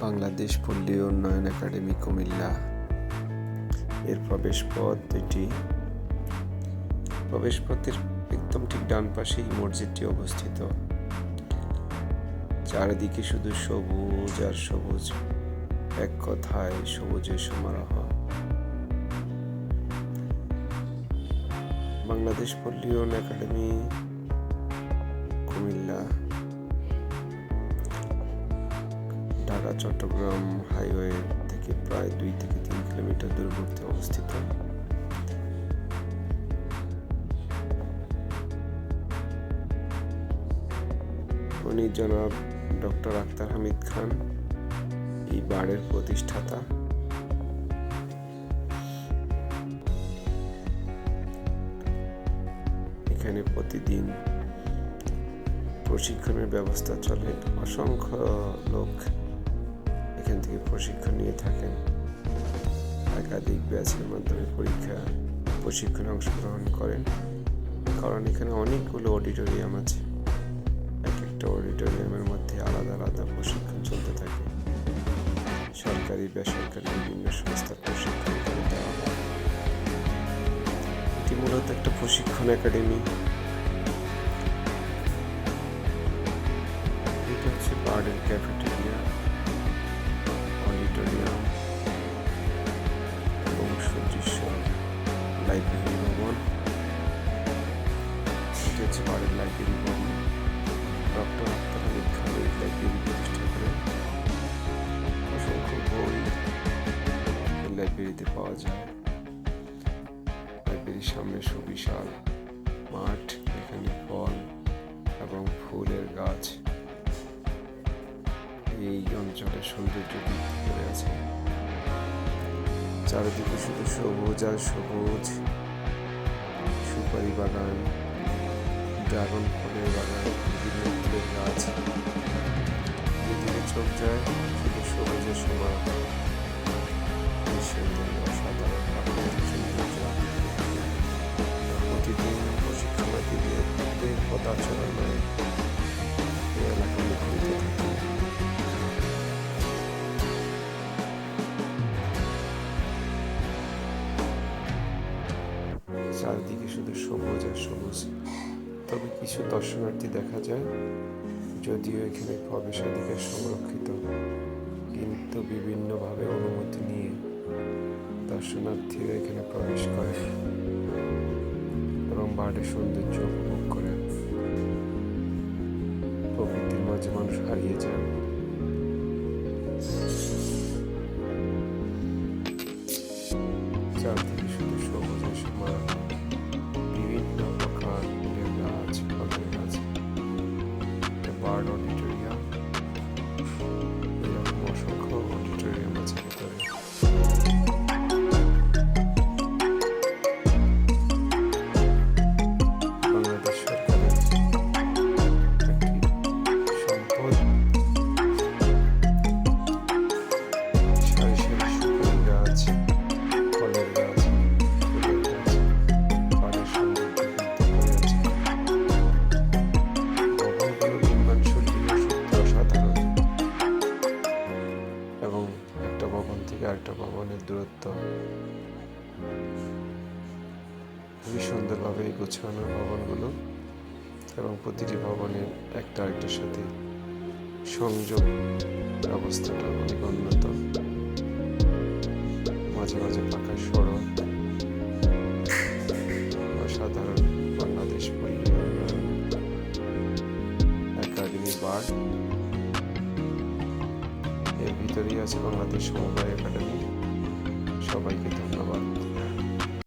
বাংলাদেশ পল্লী উন্নয়ন একাডেমি, কুমিল্লা। এর প্রবেশ পথ দুইটি প্রবেশ পথের একদম ঠিক ডান পাশেই মসজিদটি অবস্থিত। চারিদিকে শুধু সবুজ আর সবুজ, এক কথায় সবুজের সমারোহ। বাংলাদেশ পল্লী উন্নয়ন একাডেমি, কুমিল্লা। ঢাকা, চট্টগ্রাম হাইওয়ে থেকে প্রায় দুই থেকে তিন কিলোমিটার দূরবর্তী অবস্থিত। উনি জনাব ডক্টর আক্তার হামিদ খান, এই বারের প্রতিষ্ঠাতা। এখানে প্রতিদিন প্রশিক্ষণের ব্যবস্থা চলে। অসংখ্য লোক এখান থেকে প্রশিক্ষণ নিয়ে থাকেন। একাধিক ব্যাচের মাধ্যমে পরীক্ষা, প্রশিক্ষণে অংশগ্রহণ করেন, কারণ এখানে অনেকগুলো অডিটোরিয়াম আছে। এক একটা অডিটোরিয়ামের মধ্যে আলাদা আলাদা প্রশিক্ষণ চলতে থাকে। সরকারি, বেসরকারি, বিভিন্ন সংস্থার প্রশিক্ষণ এখানে দেওয়া হয়। এটি মূলত একটা প্রশিক্ষণ একাডেমি। এটা হচ্ছে বার্ডেন ক্যাফেটেরিয়া লাইব্রেরি ভবন এটি হচ্ছে বার্ডেন লাইব্রেরি ভবন ডক্টর আক্তার হামিদ খান এই লাইব্রেরি প্রতিষ্ঠা করেন অসংখ্য বই লাইব্রেরিতে পাওয়া যায় লাইব্রেরির সামনে সুবিশাল মাঠ এখানে ফল এবং ফুলের গাছ এই অঞ্চলের সৌন্দর্য বৃদ্ধি করে আছে চারিদিকে শুধু সবুজ আর সবুজ। সুপারি বাগান, ড্রাগন ফলের বাগান, বিভিন্ন ফুলের গাছ। যেদিকে চোখ যায় শুধু সবুজের সময় প্রতিদিন প্রশিক্ষণার্থীদের প্রত্যেক পদাচরণে চারদিকে শুধু সবুজ আর সবুজ। তবে কিছু দর্শনার্থী দেখা যায়, যদিও এখানে প্রবেশাধিকার সংরক্ষিত। কিন্তু বিভিন্নভাবে অনুমতি নিয়ে দর্শনার্থীরা এখানে প্রবেশ করে। এবং বার্ডের সৌন্দর্য উপভোগ করে। প্রকৃতির মাঝে মানুষ হারিয়ে যান খুবই সুন্দরভাবে গোছানো ভবনগুলো এবং প্রতিটি ভবনের একটা আরেকটার সাথে সংযোগ ব্যবস্থাটা অনেক উন্নত। মাঝে মাঝে পাকা সড়ক। অসাধারণ বাংলাদেশ একাডেমি বার এর ভিতরেই আছে বাংলাদেশ সমবায় একাডেমি। সবাইকে ধন্যবাদ।